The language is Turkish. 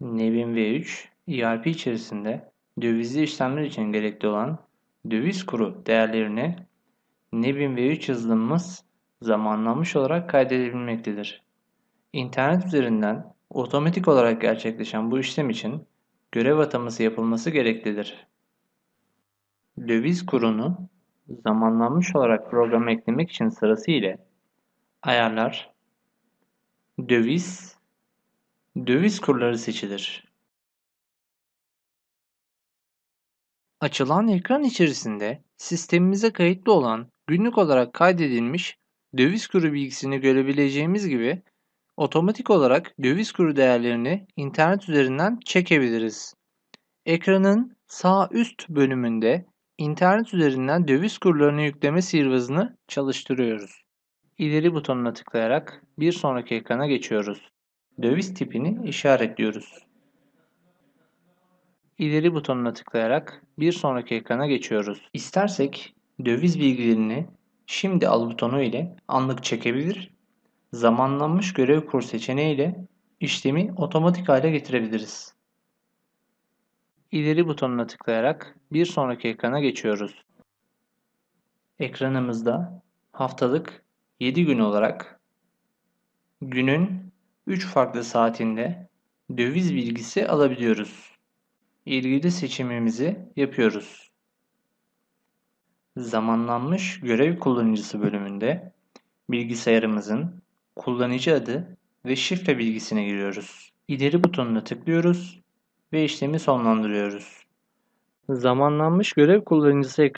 Nevin V3, ERP içerisinde dövizli işlemler için gerekli olan döviz kuru değerlerini Nevin V3 yazılımımız zamanlanmış olarak kaydedebilmektedir. İnternet üzerinden otomatik olarak gerçekleşen bu işlem için görev ataması yapılması gereklidir. Döviz kurunu zamanlanmış olarak programa eklemek için sırası ile ayarlar, döviz, döviz kurları seçilir. Açılan ekran içerisinde sistemimize kayıtlı olan günlük olarak kaydedilmiş döviz kuru bilgisini görebileceğimiz gibi otomatik olarak döviz kuru değerlerini internet üzerinden çekebiliriz. Ekranın sağ üst bölümünde internet üzerinden döviz kurlarını yükleme sihirbazını çalıştırıyoruz. İleri butonuna tıklayarak bir sonraki ekrana geçiyoruz. Döviz tipini işaretliyoruz. İleri butonuna tıklayarak bir sonraki ekrana geçiyoruz. İstersek döviz bilgilerini şimdi al butonu ile anlık çekebilir, zamanlanmış görev kur seçeneği ile işlemi otomatik hale getirebiliriz. İleri butonuna tıklayarak bir sonraki ekrana geçiyoruz. Ekranımızda haftalık 7 gün olarak günün 3 farklı saatinde döviz bilgisi alabiliyoruz. İlgili seçimimizi yapıyoruz. Zamanlanmış görev kullanıcısı bölümünde bilgisayarımızın kullanıcı adı ve şifre bilgisine giriyoruz. İleri butonuna tıklıyoruz ve işlemi sonlandırıyoruz. Zamanlanmış görev kullanıcısı